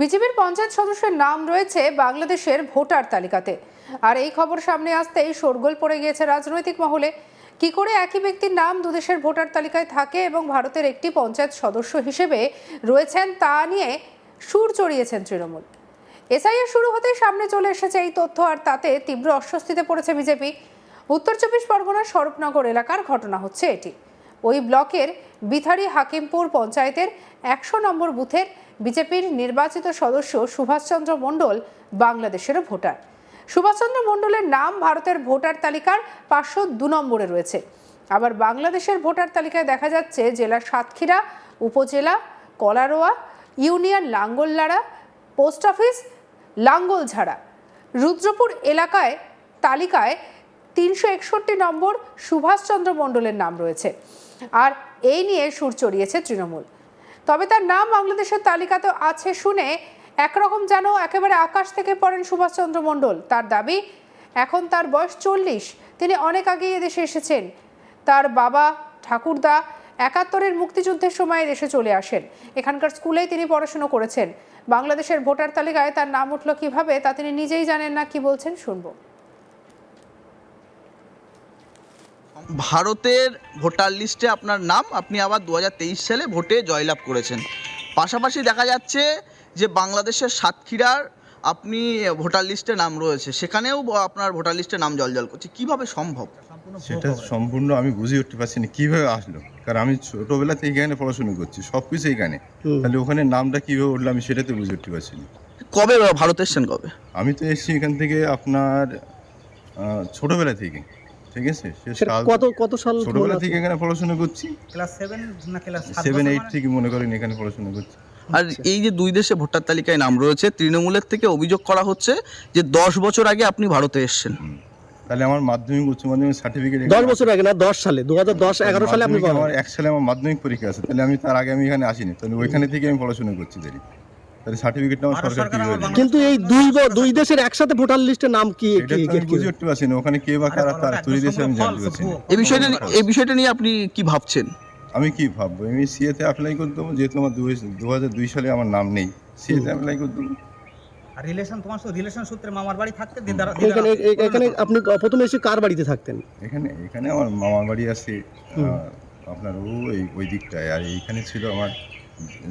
বিজেপির পঞ্চায়েত সদস্যের নাম রয়েছে বাংলাদেশের ভোটার তালিকাতে। আর এই খবর সামনে আসতেই শোরগোল পড়ে গিয়েছে রাজনৈতিক মহলে। কি করে একই ব্যক্তির নাম দুদেশের ভোটার তালিকায় থাকে এবং ভারতের একটি পঞ্চায়েত সদস্য হিসেবে রয়েছেন তা নিয়ে সুর চড়িয়েছেন তৃণমূল। এসআইআর শুরু হতেই সামনে চলে এসেছে এই তথ্য, আর তাতে তীব্র অস্বস্তিতে পড়েছে বিজেপি। উত্তর চব্বিশ পরগনার স্বরূপনগর এলাকার ঘটনা হচ্ছে এটি। ওই ব্লকের বিথারি হাকিমপুর পঞ্চায়েতের একশো নম্বর বুথের বিজেপির নির্বাচিত সদস্য সুভাষচন্দ্র মণ্ডল বাংলাদেশেরও ভোটার। সুভাষচন্দ্র মণ্ডলের নাম ভারতের ভোটার তালিকার পাঁচশো দু নম্বরে রয়েছে। আবার বাংলাদেশের ভোটার তালিকায় দেখা যাচ্ছে জেলা সাতক্ষীরা, উপজেলা, Kalaroa, union Langallara post office, Langaljhara. Rudrapur এলাকায় তালিকায় তিনশো একষট্টি নম্বর সুভাষচন্দ্র মণ্ডলের নাম রয়েছে। আর এই নিয়ে সুর চড়িয়েছে তৃণমূল। তবে তার নাম বাংলাদেশের তালিকাতে আছে শুনে একরকম যেন একেবারে আকাশ থেকে পড়েন সুভাষচন্দ্র মণ্ডল। তার দাবি, এখন তার বয়স চল্লিশ, তিনি অনেক আগেই এদেশে এসেছেন। তার বাবা ঠাকুরদা একাত্তরের মুক্তিযুদ্ধের সময় দেশে চলে আসেন। এখানকার স্কুলেই তিনি পড়াশুনো করেছেন। বাংলাদেশের ভোটার তালিকায় তার নাম উঠল কীভাবে তা তিনি নিজেই জানেন না। কি বলছেন শুনব। ভারতের ভোটার লিস্টে আপনার নাম আপনি আবার দুহাজার তেইশ সালে ভোটে জয়লাভ করেছেন। পাশাপাশি দেখা যাচ্ছে যে বাংলাদেশের সাতক্ষীরার আপনি ভোটার লিস্টে নাম রয়েছে সেখানেও আপনার ভোটার লিস্টে নাম জলজল করছে। কীভাবে সম্ভব? সেটা সম্পূর্ণ আমি বুঝে উঠতে পারছি না কীভাবে আসলো? কারণ আমি ছোটবেলা থেকে এখানে পড়াশোনা করছি সব কিছু এখানে। তাহলে ওখানে নামটা কীভাবে উঠল আমি সেটাতে বুঝে উঠতে পারছি না। কবে ভারত এসছেন কবে? আমি তো এসেছি এখান থেকে আপনার আহ, ছোটবেলা থেকে। ঠিক আছে? কত কত সাল ছোটবেলা থেকে এখানে পড়াশোনা করছি। ক্লাস সেভেন না ক্লাস সেভেন এইট থেকে মনে করেন এখানে পড়াশোনা করছি। আর এই যে দুই দেশে ভোটার তালিকায় নাম রয়েছে তৃণমূলের থেকে অভিযোগ করা হচ্ছে যে দশ বছর আগে আপনি ভারতে এসছেন। তাহলে আমার মাধ্যমিক উচ্চ মাধ্যমিক সার্টিফিকেট দশ বছর আগে না দশ সালে দু হাজার দশ এগারো সালে আপনি আমার এক সালে আমার মাধ্যমিক পরীক্ষা আছে তাহলে আমি তার আগে আমি এখানে আসিনি তাহলে ওইখানে থেকে আমি পড়াশোনা করছি দেরি তাহলে সার্টিফিকেটটা আমার সরকার কিন্তু এই দুই দুই দেশের একসাথে ভোটার লিস্টে নাম কি এটা কি- কি- বুঝে উঠতে পারছি না। ওখানে কে বা কারা তার? তৈরি দেশে আমি জানতে পারছি না। এই বিষয়টা এই বিষয়টা নিয়ে আপনি কি ভাবছেন? আমি কি ভাববো? আমি সিএতে অ্যাপ্লাই করে দেবো যেহেতু আমার দু হাজার দুই সালে আমার নাম নেই। সিএতে অ্যাপ্লাই করে দেবো। আর রিলেশন তোমার সাথে রিলেশন সূত্রে মামার বাড়ি থাকতে দিদার এখানে এখানে আপনি প্রথমে এসে কার বাড়িতে থাকতেন? এখানে এখানে আমার মামার বাড়ি আছে। আপনার ও ওই ওই দিকটায়। আর এইখানে ছিল আমার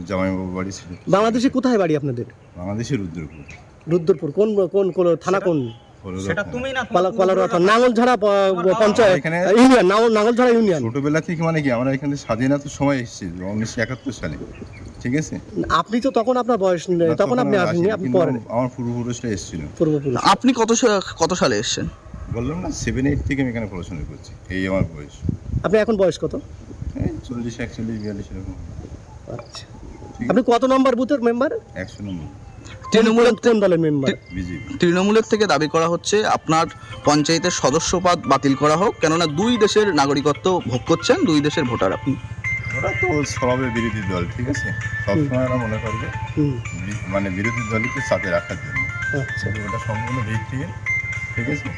জামাইবাবু বাড়ি ছিল। বাংলাদেশে কোথায় বাড়ি আপনাদের? বাংলাদেশের রুদ্রপুর। রুদ্রপুর। কোন কোন কোন থানা কোন? সেটা তুমি না নাঙ্গলঝাড়া পঞ্চায়েত। ইউনিয়ন নাঙ্গল নাঙ্গলঝাড়া ইউনিয়ন। ছোটবেলা থেকে মানে কি আমরা এখানে স্বাধীনতার সময় এসেছি উনিশশো একাত্তর সালে। ঠিক আছে? আপনি তো তখন আপনার বয়স তখন আপনি আসেননি আপনি পরে আমার পূর্বপুরুষরা এসেছিল। পূর্বপুরুষ। আপনি কত কত সালে এসছেন? বললাম না সেভেন এইট থেকে আমি এখানে পড়াশোনা করছি এই আমার বয়স। আপনি এখন বয়স কত? চল্লিশ একচল্লিশ বিয়াল্লিশ এরকম। আচ্ছা। আপনি কত নম্বর বুথের মেম্বার একশো নম্বর। তৃণমূলের কোন দলের মেম্বার তৃণমূলের থেকে দাবি করা হচ্ছে আপনার পঞ্চায়েতের সদস্যপদ বাতিল করা হোক কেননা দুই দেশের নাগরিকত্ব ভোগ করছেন দুই দেশের ভোটার আপনি। ওরা তো স্বভাবের বিরোধী দল ঠিক আছে? সবসময় ওরা মনে করবে মানে বিরোধী দলকে সাথে রাখার জন্য। আচ্ছা। ওটা সম্পূর্ণ ভিত্তিহীন ঠিক আছে?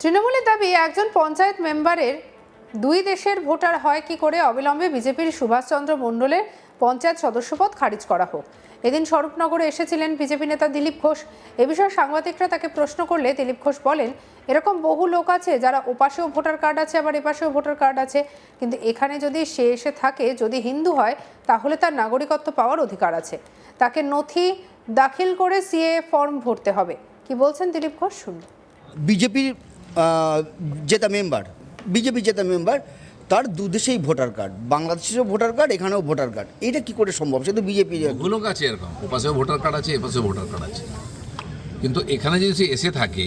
তৃণমূলের দাবি একজন পঞ্চায়েত মেম্বারের দুই দেশের ভোটার হয় কি করে অবিলম্বে বিজেপির সুভাষচন্দ্র মণ্ডলের পঞ্চায়েত সদস্যপদ খারিজ করা হোক। এদিন স্বরূপনগরে এসেছিলেন বিজেপি নেতা দিলীপ ঘোষ। এ বিষয়ে সাংবাদিকরা তাকে প্রশ্ন করলে দিলীপ ঘোষ বলেন, এরকম বহু লোক আছে যারা ওপাশেও ভোটার কার্ড আছে, আবার এপাশেও ভোটার কার্ড আছে। কিন্তু এখানে যদি সে এসে থাকে, যদি হিন্দু হয়, তাহলে তার নাগরিকত্ব পাওয়ার অধিকার আছে। তাকে নথি দাখিল করে সিএ ফর্ম ভরতে হবে। কি বলছেন দিলীপ ঘোষ শুনুন বিজেপির জেতা মেম্বার বিজেপি জেতা মেম্বার, তার দুদেশেই ভোটার কার্ড। বাংলাদেশেও ভোটার কার্ড, এখানেও ভোটার কার্ড। এটা কি করে সম্ভব? সে তো বিজেপি বহু আছে এরকম। ওপাশেও ভোটার কার্ড আছে, এপাশেও ভোটার কার্ড আছে। কিন্তু এখানে যদি সে এসে থাকে,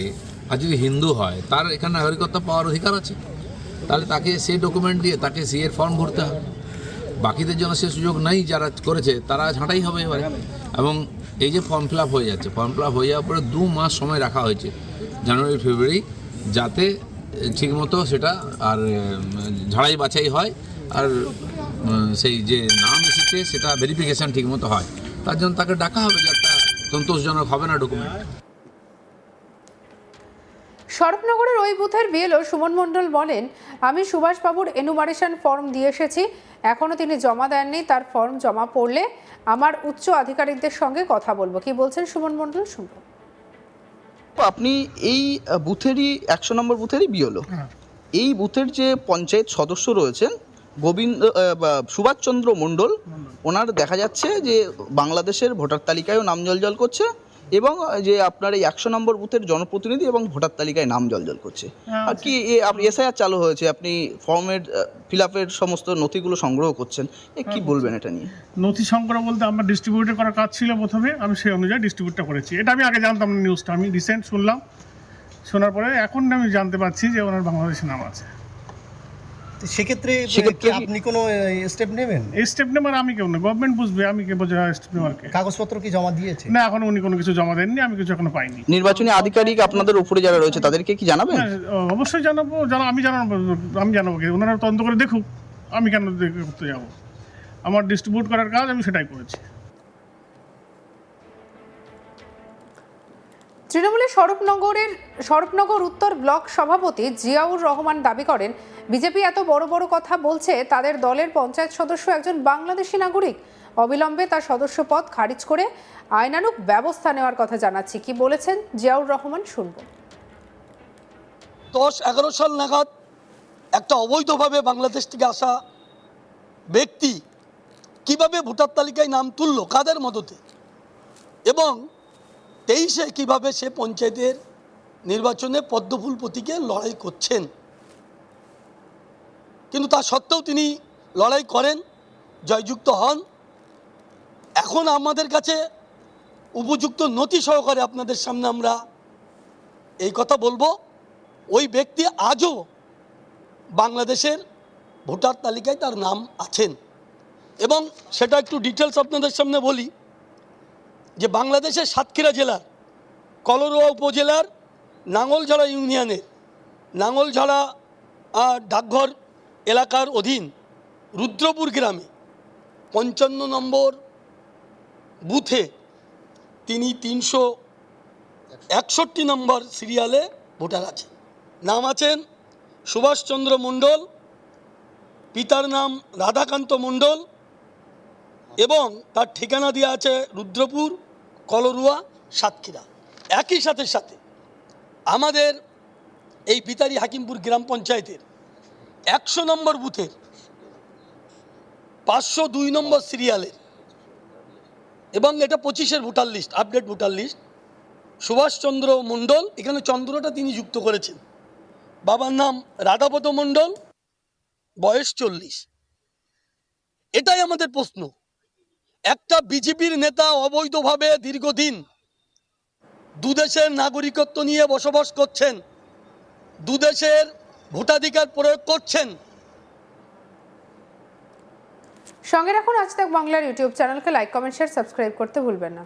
আর যদি হিন্দু হয়, তার এখানে নাগরিকত্ব পাওয়ার অধিকার আছে। তাহলে তাকে সেই ডকুমেন্ট দিয়ে তাকে সি এর ফর্ম ভরতে হবে। বাকিদের জন্য সে সুযোগ নেই, যারা করেছে, তারা ছাঁটাই হবে এবারে। এবং এই যে ফর্ম ফিল হয়ে যাচ্ছে ফর্ম ফিল হয়ে যাওয়ার পরে দু মাস সময় রাখা হয়েছে, জানুয়ারি, ফেব্রুয়ারি, যাতে ঠিকমতো সেটা আর ঝাড়াই বাছাই হয় আর সেই যে নাম এসেছে সেটা ভেরিফিকেশান ঠিকমতো হয়। তার জন্য তাকে ডাকা হবে যে একটা সন্তোষজনক হবে না ডকুমেন্ট স্বরূপনগরের ওই বুথের বিএলও সুমন মণ্ডল বলেন, আমি সুভাষবাবুর এনুমারেশন ফর্ম দিয়ে এসেছি। এখনও তিনি জমা দেননি, তার ফর্ম জমা পড়লে আমার উচ্চ আধিকারিকদের সঙ্গে কথা বলব। কি বলছেন সুমন মণ্ডল? শুনব। আপনি এই বুথেরই একশো নম্বর বুথেরই বিয়লো এই বুথের যে পঞ্চায়েত সদস্য রয়েছেন গোবিন্দ সুভাষচন্দ্র মণ্ডল। ওনার দেখা যাচ্ছে যে বাংলাদেশের ভোটার তালিকায়ও নাম জলজল করছে এবং যে আপনার এই একশো নম্বর বুথের জনপ্রতিনিধি এবং ভোটার তালিকায় নাম জলজল করছে। আর কি এসআইআর চালু হয়েছে আপনি ফর্মের ফিল আপের সমস্ত নথিগুলো সংগ্রহ করছেন এ কি বলবেন এটা নিয়ে? নথি সংগ্রহ বলতে আমার ডিস্ট্রিবিউটর করার কাজ ছিল প্রথমে আমি সেই অনুযায়ী ডিস্ট্রিবিউটটা করেছি। এটা আমি আগে জানতাম না নিউজটা আমি রিসেন্ট শুনলাম। শোনার পরে এখন আমি জানতে পারছি যে ওনার বাংলাদেশে নাম আছে। সেক্ষেত্রে সেক্ষেত্রে আপনি কোনো স্টেপ নেবেন? এই স্টেপ নেবার আমি কেউ না গভর্নমেন্ট বুঝবে আমি কে বোঝা স্টেপ নেবারকে কাগজপত্র কি জমা দিয়েছে? না এখন উনি কোনো কিছু জমা দেননি আমি কিছু এখনও পাইনি। নির্বাচনী আধিকারিক আপনাদের উপরে যারা রয়েছে তাদেরকে কি জানাবেন? হ্যাঁ, অবশ্যই জানাব জানা আমি জানাব আমি জানাব কি। ওনারা তদন্ত করে দেখুক আমি কেন দেখে করতে যাব? আমার ডিস্ট্রিবিউট করার কাজ আমি সেটাই করেছি। তৃণমূলের স্বরূপনগরের, স্বরূপনগর উত্তর ব্লক সভাপতি জিয়াউর রহমান দাবি করেন, বিজেপি এত বড় বড় কথা বলছে, তাদের দলের পঞ্চায়েত সদস্য একজন বাংলাদেশি নাগরিক। অবিলম্বে তার সদস্য পদ খারিজ করে আইনানুক ব্যবস্থা নেওয়ার কথা জানাচ্ছি। কি বলেছেন জিয়াউর রহমান শুনব। দশ এগারো সাল নাগাদ একটা অবৈধভাবে বাংলাদেশ থেকে আসা ব্যক্তি কীভাবে ভোটার তালিকায় নাম তুললো, কাদের মদতে? এবং তেইশে কীভাবে সে পঞ্চায়েতের নির্বাচনে পদ্মফুল প্রতীকে লড়াই করছেন? কিন্তু তা সত্ত্বেও তিনি লড়াই করেন, জয়যুক্ত হন। এখন আমাদের কাছে উপযুক্ত নথি সহকারে আপনাদের সামনে আমরা এই কথা বলব। ওই ব্যক্তি আজও বাংলাদেশের ভোটার তালিকায় তার নাম আছেন। এবং সেটা একটু ডিটেলস আপনাদের সামনে বলি। যে বাংলাদেশের সাতক্ষীরা জেলার, কলরোয়া উপজেলার নাঙ্গলঝাড়া ইউনিয়নের নাঙ্গলঝাড়া ডাকঘর এলাকার অধীন রুদ্রপুর গ্রামে পঞ্চান্ন নম্বর বুথে তিনি তিনশো একষট্টি নম্বর সিরিয়ালে ভোটার আছে নাম আছেন সুভাষচন্দ্র মণ্ডল, পিতার নাম রাধাকান্ত মণ্ডল এবং তার ঠিকানা দেওয়া আছে রুদ্রপুর। কলরুয়া, সাতক্ষীরা। একই সাথে সাথে আমাদের এই পিতারি হাকিমপুর গ্রাম পঞ্চায়েতের একশো নম্বর বুথের, পাঁচশো দুই নম্বর সিরিয়ালের এবং এটা পঁচিশের voter list, update voter list, Subhashchandra Mondal, এখানে চন্দ্রটা তিনি যুক্ত করেছেন। বাবার নাম রাধাপদ মণ্ডল, বয়স চল্লিশ। এটাই আমাদের প্রশ্ন। একটা বিজেপির নেতা অবৈধভাবে দীর্ঘদিন দুদেশের নাগরিকত্ব নিয়ে বসবাস করছেন, দুদেশের ভোটাধিকার প্রয়োগ করছেন। সঙ্গে রাখুন আজ তাক বাংলার ইউটিউব চ্যানেলকে লাইক, কমেন্ট, শেয়ার, সাবস্ক্রাইব করতে ভুলবেন না।